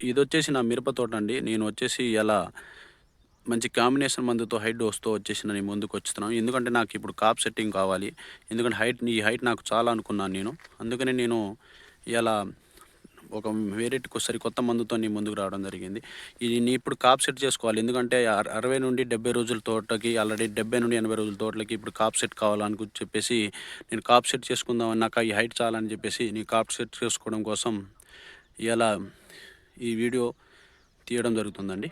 ఇది వచ్చేసి నా మిరప తోట అండి నేను వచ్చేసి ఇలా మంచి కాంబినేషన్ మందుతో హైట్ డోస్తో వచ్చేసి నేను ముందుకు వచ్చుతున్నాను. ఎందుకంటే నాకు ఇప్పుడు కాప్ సెట్టింగ్ కావాలి. ఎందుకంటే హైట్ ఈ హైట్ నాకు చాలా అనుకున్నాను నేను. అందుకనే నేను ఇలా ఒక వేరేటికి సరికొత్త మందుతో నీ ముందుకు రావడం జరిగింది. ఇది నీ ఇప్పుడు కాప్ సెట్ చేసుకోవాలి. ఎందుకంటే అరవై నుండి డెబ్బై రోజుల తోటకి ఆల్రెడీ డెబ్బై నుండి ఎనభై రోజుల తోటలకి ఇప్పుడు కాప్ సెట్ కావాలని చెప్పేసి నేను కాప్ సెట్ చేసుకుందామని నాకు ఈ హైట్ చాలని చెప్పేసి నీ కాప్ సెట్ చేసుకోవడం కోసం ఇలా ఈ వీడియో తీయడం జరుగుతుందండి.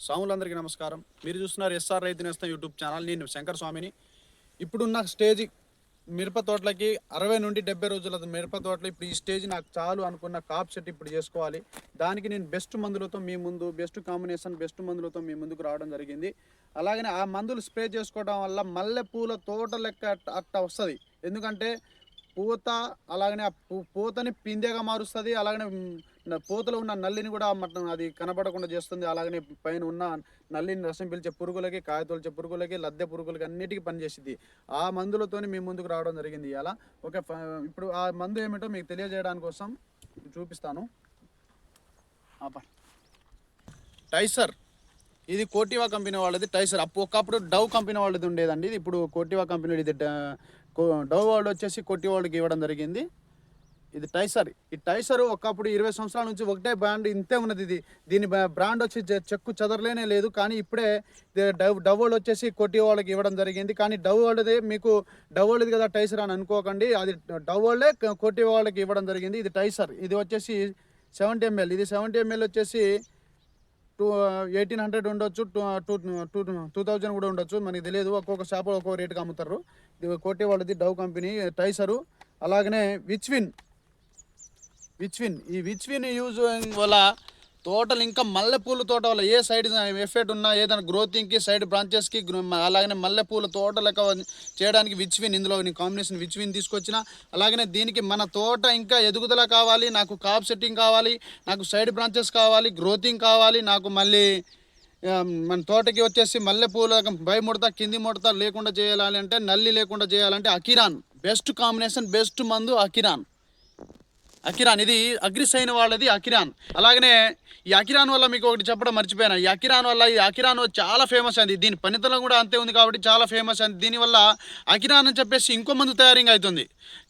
సాములందరికీ నమస్కారం. మీరు చూస్తున్నారు ఎస్ఆర్ రైతు నేస్తం యూట్యూబ్ ఛానల్. నేను శంకర్ స్వామిని. ఇప్పుడున్న స్టేజ్ మిరప తోటలకి అరవై నుండి డెబ్బై రోజుల మిరప తోటలు. ఇప్పుడు ఈ స్టేజ్ నాకు చాలు అనుకున్న కాప్ సెట్ ఇప్పుడు చేసుకోవాలి. దానికి నేను బెస్ట్ మందులతో మీ ముందు బెస్ట్ కాంబినేషన్ బెస్ట్ మందులతో మీ ముందుకు రావడం జరిగింది. అలాగనే ఆ మందులు స్ప్రే చేసుకోవడం వల్ల మల్లె పూల తోట లెక్క అట్ట- వస్తుంది. ఎందుకంటే పూత అలాగనే ఆ పూ- పూతని పిందెగా మారుస్తుంది. అలాగనే పూతలో ఉన్న నల్లిని కూడా మటన్ అది కనబడకుండా చేస్తుంది. అలాగనే పైన ఉన్న నల్లిని రసం పిలిచే పురుగులకి కాయ పురుగులకి లద్దె పురుగులకి అన్నిటికీ పనిచేసింది ఆ మందులతో మీ ముందుకు రావడం జరిగింది ఇలా ఓకే ఇప్పుడు ఆ మందు ఏమిటో మీకు తెలియజేయడానికి కోసం చూపిస్తాను. టైసర్. ఇది కోటివా కంపెనీ వాళ్ళది టైసర్. అప్పు ఒకప్పుడు డవ్ కంపెనీ వాళ్ళది ఉండేదండి. ఇది ఇప్పుడు కోటివా కంపెనీ ఇది డవ్ వాళ్ళు వచ్చేసి కొట్టి వాళ్ళకి ఇవ్వడం జరిగింది. ఇది టైసర్ ఈ టైసర్ ఒకప్పుడు ఇరవై సంవత్సరాల నుంచి ఒకటే బ్రాండ్ ఇంతే ఉన్నది ఇది. దీని బ్రాండ్ వచ్చి చెక్కు చెదరలేనే లేదు. కానీ ఇప్పుడే డవ్ డవ్ వాళ్ళు వచ్చేసి కొట్టి వాళ్ళకి ఇవ్వడం జరిగింది. కానీ డవ్ వాళ్ళది మీకు డవ్ వాళ్ళది కదా టైసర్ అని అనుకోకండి. అది డవ్ వాళ్ళే కొట్టి వాళ్ళకి ఇవ్వడం జరిగింది. ఇది టైసర్ ఇది వచ్చేసి సెవెంటీ ఎంఎల్ ఇది సెవెంటీ ఎంఎల్ వచ్చేసి టూ ఎయిటీన్ హండ్రెడ్ ఉండొచ్చు. Two two two two thousand కూడా ఉండొచ్చు. మనకి తెలియదు. ఒక్కొక్క షాప్ ఒక్కొక్క రేటుకి అమ్ముతారు. ఇది కోటి వాళ్ళది డవ్ కంపెనీ టైసరు అలాగనే విచ్విన్ విచ్విన్ ఈ విచ్విన్ యూజ్ వల్ల తోటలు ఇంకా మల్లెపూల తోట వల్ల ఏ సైడ్ ఎఫెక్ట్ ఉన్నా ఏదైనా గ్రోతింగ్కి సైడ్ బ్రాంచెస్కి అలాగనే మల్లెపూల తోట లెక్క చేయడానికి విచ్విన్ ఇందులో నేను కాంబినేషన్ విచ్విన్ తీసుకొచ్చిన అలాగనే దీనికి మన తోట ఇంకా ఎదుగుదల కావాలి నాకు కాప్ సెట్టింగ్ కావాలి నాకు సైడ్ బ్రాంచెస్ కావాలి గ్రోతింగ్ కావాలి నాకు మళ్ళీ మన తోటకి వచ్చేసి మల్లెపూల పై ముడత కింది ముడత లేకుండా చేయాలంటే నల్లి లేకుండా చేయాలంటే అకిరాన్. బెస్ట్ కాంబినేషన్ బెస్ట్ మందు అకిరాన్. అకిరాన్ ఇది అగ్రిసైన్ వాళ్ళది అకిరాన్ అలాగనే ఈ అకిరాన్ వల్ల మీకు ఒకటి చెప్పడం మర్చిపోయాను. ఈ అకిరాన్ వల్ల ఈ అకిరాన్ చాలా ఫేమస్ అయింది దీని పనితనం కూడా అంతే ఉంది కాబట్టి చాలా ఫేమస్ అయింది దీనివల్ల అకిరాన్ అని చెప్పేసి ఇంకో మందు తయారింగ్ అవుతుంది.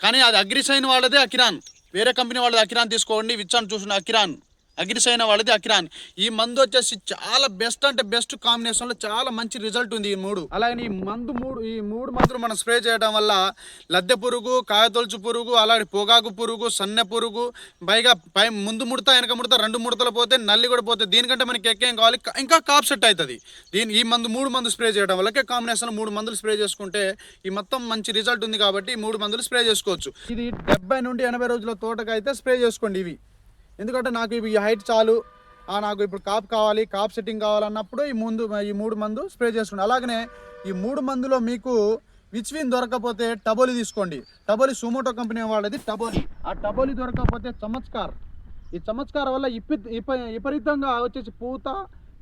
కానీ అది అగ్రిసైన్ వాళ్ళదే అకిరాన్ వేరే కంపెనీ వాళ్ళది అకిరాన్ తీసుకోండి. విచ్చాను చూసిన అకిరాన్ అగ్రిసైన వాళ్ళది అకిరాన్. ఈ మందు వచ్చేసి చాలా బెస్ట్ అంటే బెస్ట్ కాంబినేషన్లో చాలా మంచి రిజల్ట్ ఉంది ఈ మూడు. అలాగే ఈ మందు మూడు ఈ మూడు మందులు మనం స్ప్రే చేయడం వల్ల లద్దె పురుగు కాయతొలుచు పురుగు అలాగే పొగాకు పురుగు సన్నె పురుగు పైగా పై ముందు ముడత వెనక ముడత రెండు ముడతలు పోతే నల్లి కూడా పోతే దీనికంటే మనకి ఎక్కేం కావాలి? ఇంకా కాప్ సెట్ అవుతుంది దీని ఈ మందు మూడు మందులు స్ప్రే చేయడం వల్ల కాంబినేషన్ మూడు మందులు స్ప్రే చేసుకుంటే ఈ మొత్తం మంచి రిజల్ట్ ఉంది కాబట్టి మూడు మందులు స్ప్రే చేసుకోవచ్చు. ఇది డెబ్బై నుండి ఎనభై రోజుల తోటకైతే స్ప్రే చేసుకోండి ఇవి. ఎందుకంటే నాకు ఇవి ఈ హైట్ చాలు. ఆ నాకు ఇప్పుడు కాప్ కావాలి కాప్ సెట్టింగ్ కావాలన్నప్పుడు ఈ ముందు ఈ మూడు మందు స్ప్రే చేసుకోండి. అలాగనే ఈ మూడు మందులో మీకు విచ్విన్ దొరకకపోతే టబోలి తీసుకోండి. టబోలి సుమోటో కంపెనీ వాళ్ళది టబోలి. ఆ టబోలి దొరకకపోతే చమత్కార్. ఈ చమత్కార్ వల్ల ఇప్పి ఇప విపరీతంగా వచ్చేసి పూత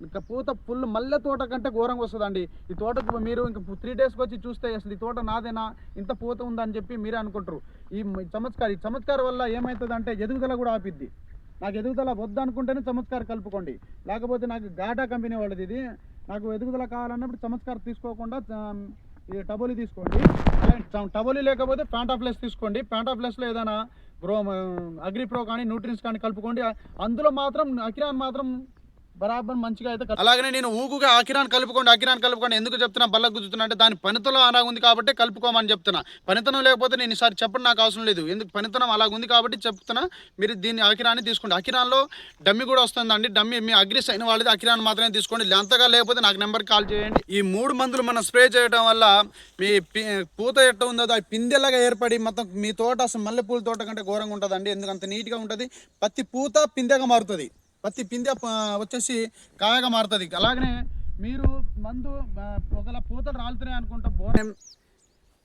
ఇంకా పూత ఫుల్ మల్లె తోట కంటే ఘోరంగా వస్తుందండి. ఈ తోటకు మీరు ఇంకా త్రీ డేస్కి వచ్చి చూస్తే అసలు ఈ తోట నాదేనా ఇంత పూత ఉందని చెప్పి మీరే అనుకుంటారు. ఈ చమత్కార్ ఈ చమత్కార్ వల్ల ఏమవుతుందంటే ఎదుగుదల కూడా ఆపిద్ది. నాకు ఎదుగుదల వద్దు అనుకుంటేనే చమత్కార్ కలుపుకోండి. లేకపోతే నాకు గాటా కంపెనీ వాళ్ళది ఇది. నాకు ఎదుగుదల కావాలన్నప్పుడు చమత్కార్ తీసుకోకుండా ఈ టబోలి తీసుకోండి. టబోలి లేకపోతే ప్యాంటాఫ్లెస్ తీసుకోండి. ప్యాంటాఫ్లెస్లో ఏదైనా గ్రో అగ్రిప్రో కానీ న్యూట్రియన్స్ కానీ కలుపుకోండి. అందులో మాత్రం అకిరాన్ మాత్రం బరాబర్ మంచిగా అయితే అలాగనే నేను ఊగుగా అకిరాన్ కలుపుకోండి అకిరాన్ కలుపుకోండి ఎందుకు చెప్తున్నా? బల్ల గుద్దుతున్నా అంటే దాని పనితనం అలాగుంది ఉంది కాబట్టి కలుపుకోమని చెప్తున్నా. పనితనం లేకపోతే నేను ఈసారి చెప్పడం నాకు అవసరం లేదు. ఎందుకు? పనితనం అలా ఉంది కాబట్టి చెప్తున్నా. మీరు దీన్ని అకిరాన్ని తీసుకోండి. అకిరాన్లో డమ్మి కూడా వస్తుందండి. డమ్మి మీ అగ్రిస్ అయిన వాళ్ళది. అకిరాన్ మాత్రమే తీసుకోండి. అంతగా లేకపోతే నాకు నెంబర్కి కాల్ చేయండి. ఈ మూడు మందులు మనం స్ప్రే చేయడం వల్ల మీ పూత ఎట్ట ఉందో అది పిందెలాగా ఏర్పడి మొత్తం మీ తోట అసలు మల్లెపూల తోట కంటే ఘోరంగా ఉంటుందండి. ఎందుకంత నీట్గా ఉంటుంది. ప్రతి పూత పిందెగా మారుతుంది. ప్రతి పిందె వచ్చేసి కాయగా మారుతుంది. అలాగనే మీరు మందు ఆ, ఒకవేళ పూతలు రాలుతున్నాయి అనుకుంటా బోరం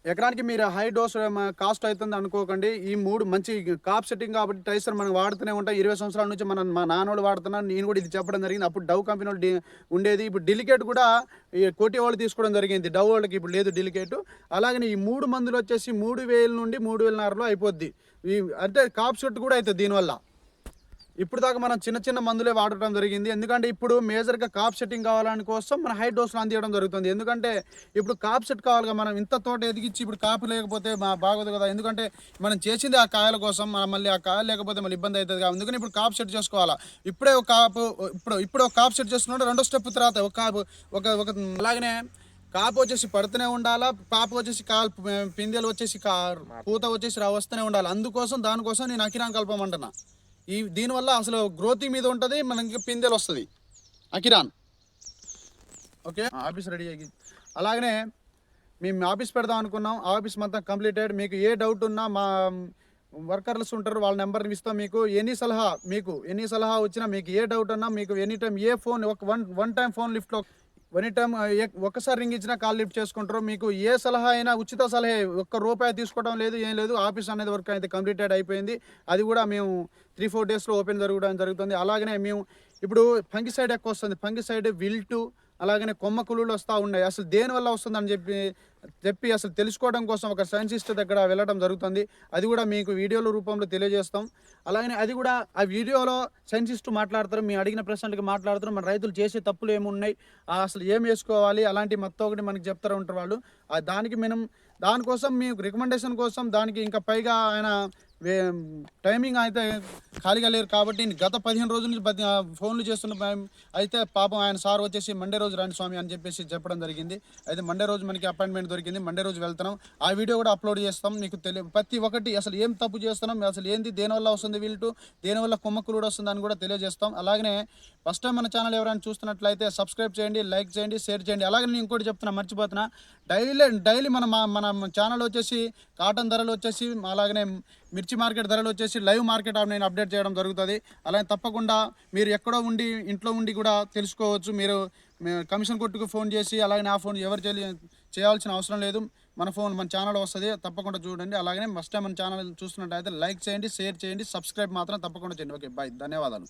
ఎకరానికి మీరు హై డోస్ కాస్ట్ అవుతుంది అనుకోకండి. ఈ మూడు మంచి కాప్ సెట్టింగ్ కాబట్టి టైసర్ మనం వాడుతూనే ఉంటాం ఇరవై సంవత్సరాల నుంచి మనం మా నాన్నోళ్ళు వాడుతున్నాను నేను కూడా ఇది చెప్పడం జరిగింది. అప్పుడు డవ్ కంపెనీ వాళ్ళు ఉండేది. ఇప్పుడు డెలికేట్ కూడా ఈ కోటి వాళ్ళు తీసుకోవడం జరిగింది. డవ్ వాళ్ళకి ఇప్పుడు లేదు డెలికేట్. అలాగనే ఈ మూడు మందులు వచ్చేసి మూడు వేల నుండి మూడు వేలన్నరలో అయిపోద్ది. ఈ అంటే కాప్ సెట్ కూడా అవుతుంది దీనివల్ల. ఇప్పుడు దాకా మనం చిన్న చిన్న మందులే వాడటం జరిగింది. ఎందుకంటే ఇప్పుడు మేజర్గా కాప్ సెట్టింగ్ కావాలని కోసం మన హై డోస్లు అందించడం జరుగుతుంది. ఎందుకంటే ఇప్పుడు కాప్ సెట్ కావాలిగా మనం ఇంత తోట ఎదిగించి ఇప్పుడు కాపు లేకపోతే మా బాగోదు కదా. ఎందుకంటే మనం చేసింది ఆ కాయల కోసం మనం మళ్ళీ ఆ కాయలు లేకపోతే మళ్ళీ ఇబ్బంది అవుతుంది కదా అందుకని ఇప్పుడు కాప్ సెట్ చేసుకోవాలా? ఇప్పుడే ఒక కాపు ఇప్పుడు ఇప్పుడు ఒక కాప్ సెట్ చేసుకున్నాడు రెండో స్టెప్ తర్వాత ఒక కాపు ఒక ఒక అలాగనే కాపు వచ్చేసి పడుతూనే ఉండాలా? పాప వచ్చేసి కాల్ పిందెలు వచ్చేసి కా పూత వచ్చేసి రా వస్తూనే ఉండాలి? అందుకోసం దానికోసం నేను అకిరాన్ కల్పమంటున్నా ఈ దీనివల్ల అసలు గ్రోత్ మీద ఉంటుంది మనకి పిందెలు వస్తుంది. అకిరాన్ ఓకే? ఆఫీస్ రెడీ అయ్యి. అలాగనే మేము ఆఫీస్ పెడదాం అనుకున్నాం. ఆఫీస్ మొత్తం కంప్లీటెడ్. మీకు ఏ డౌట్ ఉన్నా మా వర్కర్స్ ఉంటారు వాళ్ళ నెంబర్ని ఇస్తాం మీకు. ఎనీ సలహా మీకు ఎనీ సలహా వచ్చినా మీకు ఏ డౌట్ ఉన్నా మీకు ఎనీ టైం ఏ ఫోన్ ఒక వన్ వన్ టైం ఫోన్ లిఫ్ట్లో ఎనీ టైం um, uh, ఒక్కసారి రింగ్ ఇచ్చినా కాల్ లిఫ్ట్ చేసుకుంటారు మీకు ఏ సలహా అయినా ఉచిత సలహా ఒక్క రూపాయి తీసుకోవడం లేదు ఏం లేదు ఆఫీస్ అనేది వర్క్ అయితే కంప్లీటెడ్ అయిపోయింది. అది కూడా మేము త్రీ ఫోర్ డేస్లో ఓపెన్ జరగడం జరుగుతుంది. అలాగనే మేము ఇప్పుడు ఫంగిసైడ్ ఎక్కువ వస్తుంది. ఫంగిసైడ్ విల్టు అలాగనే కొమ్మ కులులు వస్తూ ఉన్నాయి. అసలు దేని వల్ల వస్తుందని చెప్పి చెప్పి అసలు తెలుసుకోవడం కోసం ఒక సైంటిస్ట్ దగ్గర వెళ్ళడం జరుగుతుంది. అది కూడా మీకు వీడియోల రూపంలో తెలియజేస్తాం. అలాగనే అది కూడా ఆ వీడియోలో సైంటిస్ట్ మాట్లాడతారు మీ అడిగిన ప్రశ్నలకి మాట్లాడతారు. మన రైతులు చేసే తప్పులు ఏమున్నాయి? అసలు ఏం వేసుకోవాలి? అలాంటి మొత్తం ఒకటి మనకి చెప్తారు ఉంటారు వాళ్ళు. దానికి మనం దానికోసం మీకు రికమెండేషన్ కోసం దానికి ఇంకా పైగా ఆయన టైమింగ్ అయితే ఖాళీగా లేరు కాబట్టి గత పదిహేను రోజుల నుంచి పది- ఫోన్లు చేస్తున్న అయితే పాపం ఆయన సార్ వచ్చేసి మండే రోజు రండి స్వామి అని చెప్పేసి చెప్పడం జరిగింది. అయితే మండే రోజు మనకి అపాయింట్మెంట్ దొరికింది. మండే రోజు వెళ్తున్నాం. ఆ వీడియో కూడా అప్లోడ్ చేస్తాం. మీకు తెలియ ప్రతి ఒక్కటి అసలు ఏం తప్పు చేస్తున్నాం? అసలు ఏంది? దేనివల్ల వస్తుంది వీళ్ళు దేనివల్ల కొమ్మకులుడు వస్తుంది అని కూడా తెలియజేస్తాం. అలాగనే ఫస్ట్ టైం మన ఛానల్ ఎవరైనా చూస్తున్నట్లయితే సబ్స్క్రైబ్ చేయండి లైక్ చేయండి షేర్ చేయండి. అలాగే నేను ఇంకోటి చెప్తున్నా మర్చిపోతున్నా. డైలీ డైలీ మన మా- మన ఛానల్ వచ్చేసి కాటన్ ధరలు వచ్చేసి అలాగనే మిర్చి మార్కెట్ ధరలు వచ్చేసి లైవ్ మార్కెట్ ఆప్ నేను అప్డేట్ చేయడం జరుగుతుంది. అలాగే తప్పకుండా మీరు ఎక్కడో ఉండి ఇంట్లో ఉండి కూడా తెలుసుకోవచ్చు. మీరు కమిషన్ కొట్టుకు ఫోన్ చేసి అలాగే నా ఫోన్ ఎవరు చేయాల్సిన అవసరం లేదు. మన ఫోన్ మన ఛానల్ వస్తుంది. తప్పకుండా చూడండి. అలాగే ఫస్ట్ టైం మన ఛానల్ చూస్తున్నట్టయితే లైక్ చేయండి షేర్ చేయండి సబ్స్క్రైబ్ మాత్రం తప్పకుండా చేయండి. Okay bye. ధన్యవాదాలు.